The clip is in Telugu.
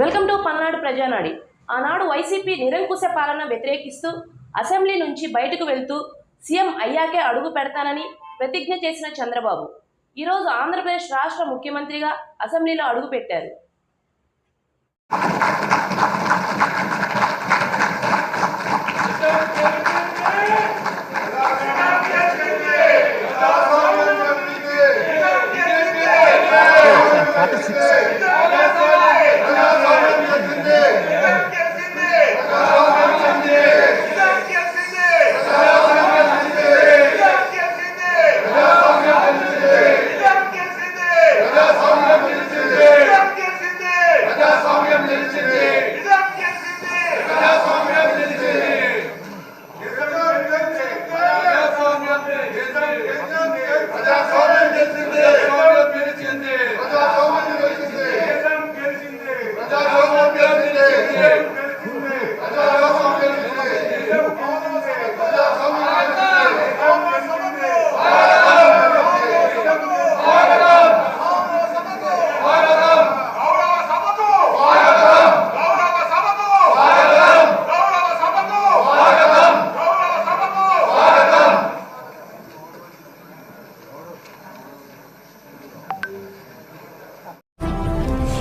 Welcome to Palnadu ప్రజానాడి. ఆనాడు వైసీపీ నిరంకుశ పాలన వ్యతిరేకిస్తూ అసెంబ్లీ నుంచి బయటకు వెళ్తూ సీఎం అయ్యాకే అడుగు పెడతానని ప్రతిజ్ఞ చేసిన చంద్రబాబు. ఈరోజు ఆంధ్రప్రదేశ్ రాష్ట్ర ముఖ్యమంత్రిగా అసెంబ్లీలో అడుగుపెట్టారు Six.